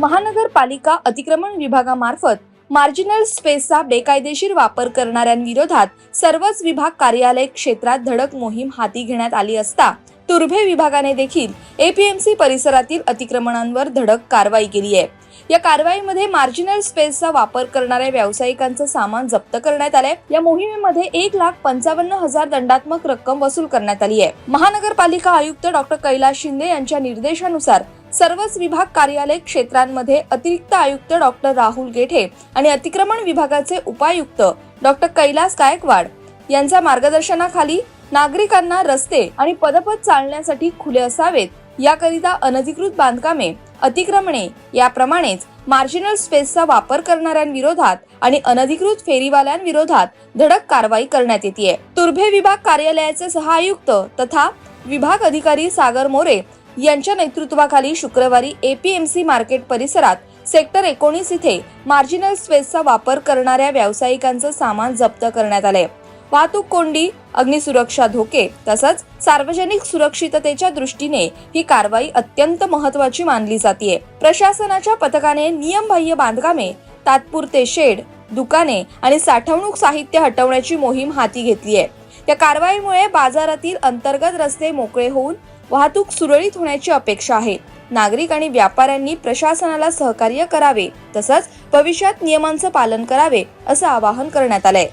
महानगरपालिका अतिक्रमण विभागामार्फत मार्जिनल स्पेसचा बेकायदेशीर वापर करणाऱ्यांविरोधात सर्वच विभाग कार्यालय क्षेत्रात धडक मोहीम हाती घेण्यात आली असता तुर्भे विभागाने देखील एपीएमसी परिसरातील अतिक्रमणांवर धडक कारवाई केली आहे. या कारवाईमध्ये मार्जिनल स्पेसचा वापर करणाऱ्या व्यावसायिकांचं सामान जप्त करण्यात आलंय. या मोहिमेमध्ये एक लाख पंचावन्न हजार दंडात्मक रक्कम वसूल करण्यात आली आहे. महानगरपालिका आयुक्त डॉक्टर कैलास शिंदे यांच्या निर्देशानुसार सर्वच विभाग कार्यालय क्षेत्रांमध्ये अतिरिक्त आयुक्त डॉक्टर राहुल गेठे आणि अतिक्रमण विभागाचे उपायुक्त डॉक्टर कैलास गायकवाड यांच्या मार्गदर्शनाखाली नागरिकांना रस्ते आणि पदपथ चालण्यासाठी खुले असावेत. याकरिता अनधिकृत बांधकामे अतिक्रमणे याप्रमाणेच मार्जिनल स्पेसचा वापर करणाऱ्यांविरोधात आणि अनधिकृत फेरीवाल्यांविरोधात धडक कारवाई करण्यात येते तुर्भे विभाग कार्यालयाचे सहायुक्त तथा विभाग अधिकारी सागर मोरे यांच्या नेतृत्वाखाली शुक्रवारी एपीएमसी मार्केट परिसरात सेक्टर एकोणीस इथे मार्जिनल स्पेसचा वापर करणाऱ्या व्यावसायिकांचं सामान जप्त करण्यात आलंय. वाहतूक कोंडी अग्निसुरक्षा धोके तसंच सार्वजनिक सुरक्षिततेच्या दृष्टीने ही कारवाई अत्यंत महत्वाची मानली जाते प्रशासनाच्या पथकाने नियमबाह्य बांधकामे तात्पुरते शेड दुकाने आणि साठवणूक साहित्य हटवण्याची मोहीम हाती घेतली आहे या कारवाईमुळे बाजारातील अंतर्गत रस्ते मोकळे होऊन वाहतूक सुरळीत होण्याची अपेक्षा आहे. नागरिक आणि व्यापाऱ्यांनी प्रशासनाला सहकार्य करावे तसंच भविष्यात नियमांचं पालन करावे असं आवाहन करण्यात आलंय.